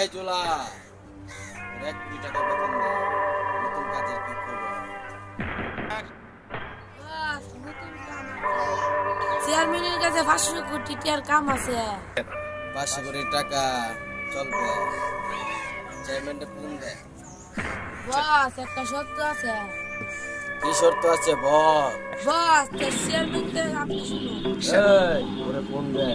এই জোলা এক কোটি টাকা বেতন দে নতুন কাজের কি খবর? চেয়ারম্যানের কাছে পাঁচশো কোটি টাকার কাম আছে। পাঁচশো কোটি টাকা চলবে চেয়ারম্যানটা ফোন দে। বস একটা সত্য আছে। কি শর্ত আছে বল। বস চেয়ারম্যান আপনি শুনুন। ওরে ফোন দে।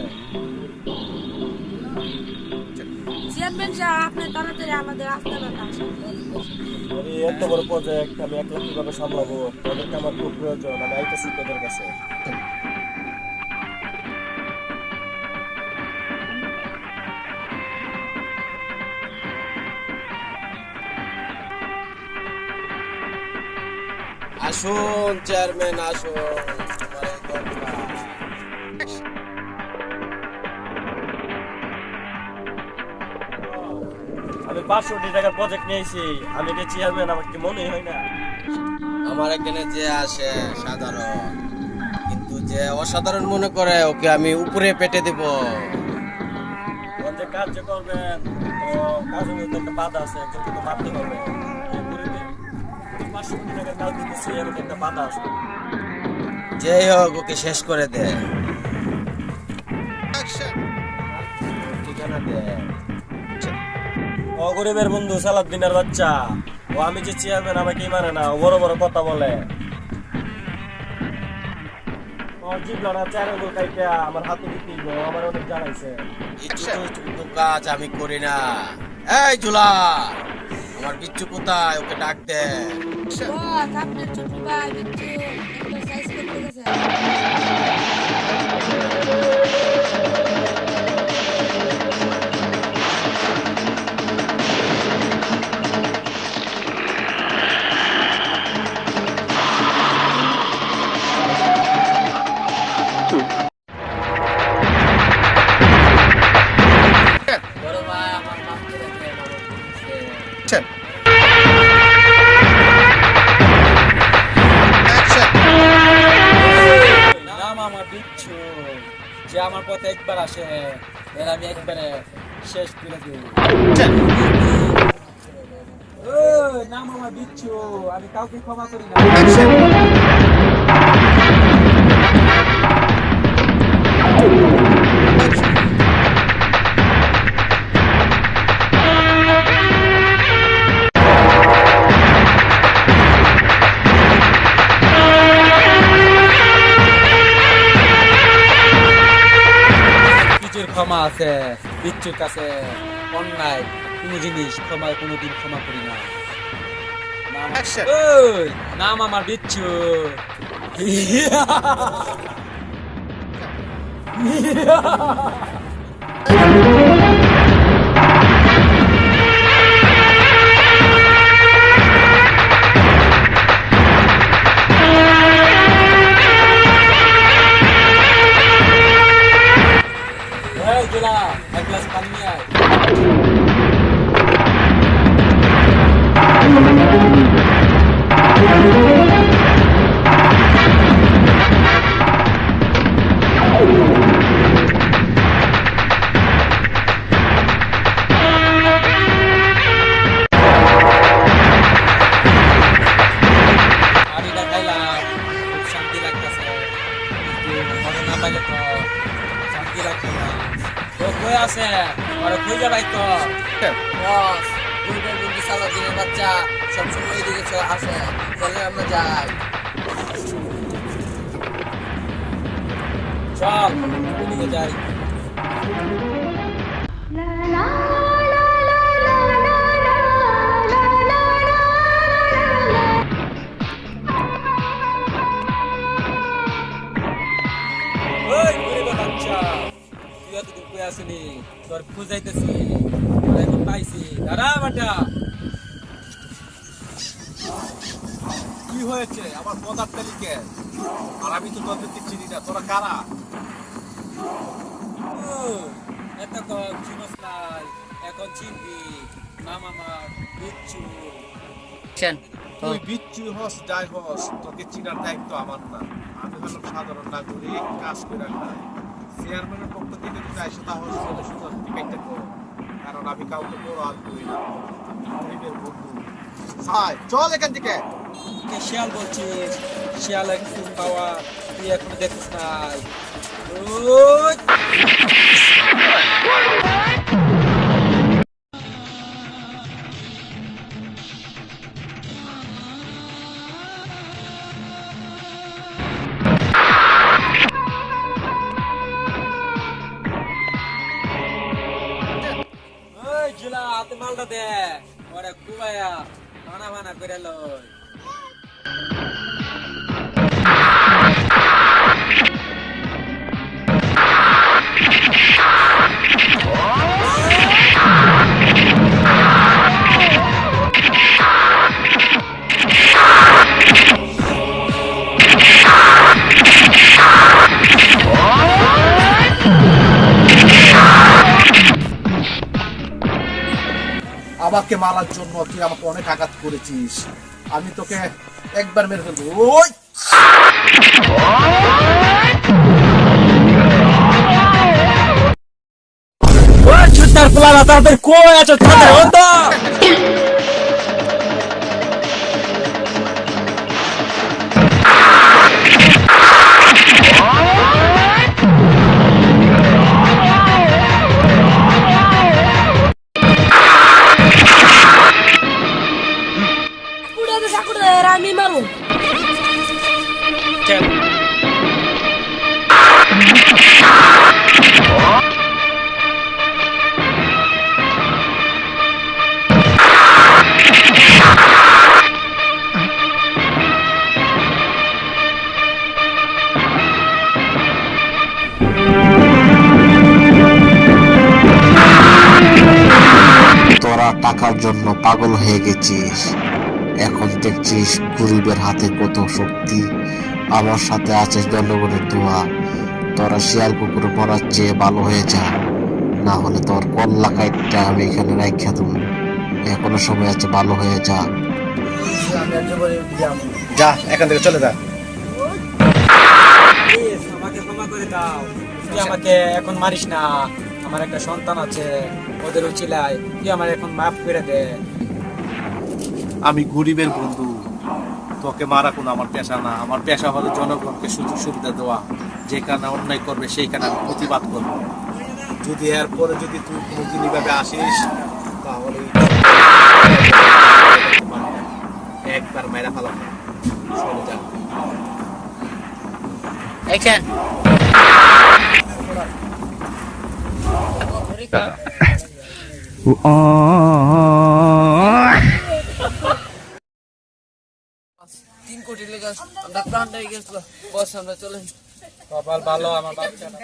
চেয়ারম্যান সাহেব আপনি তাড়াতাড়ি আমাদের আমি এত বড় প্রজেক্ট আমি একলা কীভাবে সামলাবো? তাদেরকে আমার খুব প্রয়োজন, আমি আইতেছি তোদের কাছে। আসুন চেয়ারম্যান আসুন। পাঁচশো টাকার প্রজেক্ট নিয়েছি। আমি যে চেয়ারম্যান আমার কি মনে হয় না। আমার এখানে যে আসে সাধারণ কিন্তু যে অসাধারণ মনে করে ওকে আমি উপরে পেটে দেব। যে কাজ যে করবেন। তো কাজের একটা বাধা আছে একজনকে তো মারতে হবে এই গরিবের এই পাঁচশো কোটি টাকার কাজ দিতেছি এর একটা বাধা আছে। যেই হোক ওকে শেষ করে দে। ঠিকানা দে। ও গরিবের বন্ধু সালাদ্দিনের বাচ্চা। ও আমি যে চেয়ারম্যান আমাকে মানে না বড় বড় কথা বলে। আমার হাতে দিতে গো আমার অনেক জানাইছে। কাজ আমি করি না। এই জুলা আমার বিচ্ছু কোথায়? ওকে ডাক দে। ছোট ভাই বিচ্ছু সাইজ করতে গেছে। নাম আমার বিচ্ছু। যে আমার পথে একবার আসে এর আমি একবারে শেষ করে দিই নাম আমার বিচ্ছু। আমি কাউকে ক্ষমা করি না। আছে বিচ্ছুর কাছে অন্যায় কোনো জিনিস ক্ষমা কোনোদিন ক্ষমা করি না। নাম- আমার বিচ্ছু। এই কই আছে। আরে কই যাবাই তো? বস দুইটার বন্ধু সালাদিনের বাচ্চা সবসময় এদিকে আসে। চলে আমরা যাই। চল যাই। বাটা কি হয়েছে? আমার পদার তালিকে আর আমি তো তোদেরকে চিনি না। তোরা কারা? এতক্ষণ চিনস নাই এখন চিনবি। নাম আমার বিচ্ছু। তুই বিচ্ছু হস যাই হস তোকে চিনার দায়িত্ব আমার না। আমি হলাম সাধারণ নাগরিক কাজ করে খাই চেয়ারম্যানের পক্ষ থেকে যদি আসে তাহলে চলে সুযোগ টিকিটটা কর কারণ আমি কাউকে বড় হাত করি না। বন্ধু। ভাই, চল এখান থেকে। শিয়াল বলছিস শিয়াল একটু পাওয়া, তুই এখন দেখিস নাই দে। ওরে কুবায়া মানা ভানা করে লই। আমাকে মারার জন্য তুই আমাকে অনেক আঘাত করেছিস। আমি তোকে একবার মেরে ফেলব। ওই! ছুটার তাদের কই আছে? তাদের পাগল হয়ে গেছিস। এখন দেখছিস গরিবের হাতে কত শক্তি। আমার সাথে আছে জনগণের দোয়া। তোরা শিয়াল কুকুর মরার চেয়ে ভালো হয়ে যা। না হলে তোর কল্লা কাইটটা আমি এখানে রাখা তুমি এখনও সময় আছে, ভালো হয়ে যা। যা, এখান থেকে চলে যা। আমাকে ক্ষমা করে দাও। আমাকে এখন মারিস না। আমার একটা সন্তান আছে ওদের উচিলায় তুই আমার এখন মাফ করে দে। আমি গরিবের বন্ধু তোকে মারা কোনো আমার পেশা না। আমার পেশা হলো জনগণকে সুযোগ সুবিধা দেওয়া। যেখানে অন্যায় করবে সেইখানে আমি প্রতিবাদ করব। যদি এরপরে যদি তুই কোনোদিন এভাবে আসিস তাহলে একবার মেরা ফেলাম চলে যা। অ্যাকশন তিন কোটি লেগে আমরা প্রাণটাই গেছিল বস আমরা চলে কপাল ভালো আমার বাচ্চা